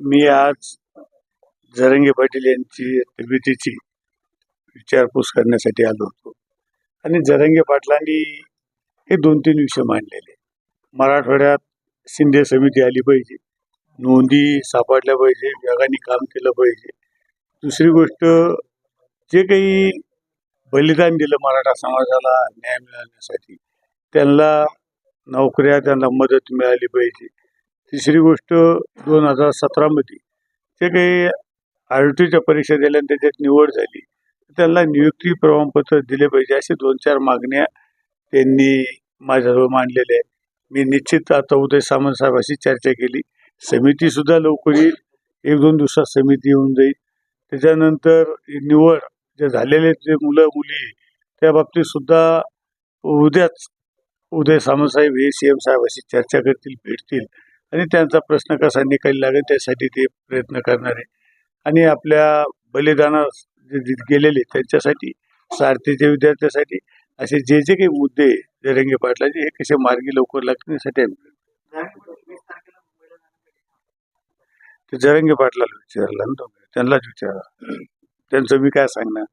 मी आज जरंगे पाटील यांची तब्येतीची विचारपूस करण्यासाठी आलो होतो. आणि जरंगे पाटलांनी हे दोन तीन विषय मांडलेले. मराठवाड्यात शिंदे समिती आली पाहिजे नोंदी सापडल्या पाहिजे वेगाने काम केलं पाहिजे. दुसरी गोष्ट जे काही बलिदान दिलं मराठा समाजाला न्याय मिळवण्यासाठी त्यांना नोकऱ्या त्यांना मदत मिळाली पाहिजे. तिसरी गोष्ट दोन हजार सतरामध्ये जे काही आर टीच्या परीक्षा दिल्या आणि त्याच्यात निवड झाली त्यांना नियुक्ती प्रमाणपत्र दिले पाहिजे असे दोन चार मागण्या त्यांनी माझ्याजवळ मांडलेल्या आहेत. मी निश्चित आता उदय सामंत साहेबाशी चर्चा केली. समितीसुद्धा लवकर येईल. एक दोन दिवसात समिती येऊन जाईल. त्याच्यानंतर निवड जे झालेले जे मुलं मुली त्या बाबतीत सुद्धा उद्याच उदय सामंत साहेब हे सी एम साहेबाशी चर्चा करतील भेटतील. आणि त्यांचा प्रश्न कसा निकाली लागेल त्यासाठी ते प्रयत्न करणारे. आणि आपल्या बलिदानास जे गेलेले त्यांच्यासाठी सारथीच्या विद्यार्थ्यासाठी असे जे जे काही मुद्दे जरंगे पाटलाचे हे कसे मार्गी लवकर लागण्यासाठी आम्ही ते जरंगे पाटलाला विचारला ना त्यांनाच विचारा. त्यांचं मी काय सांगणार?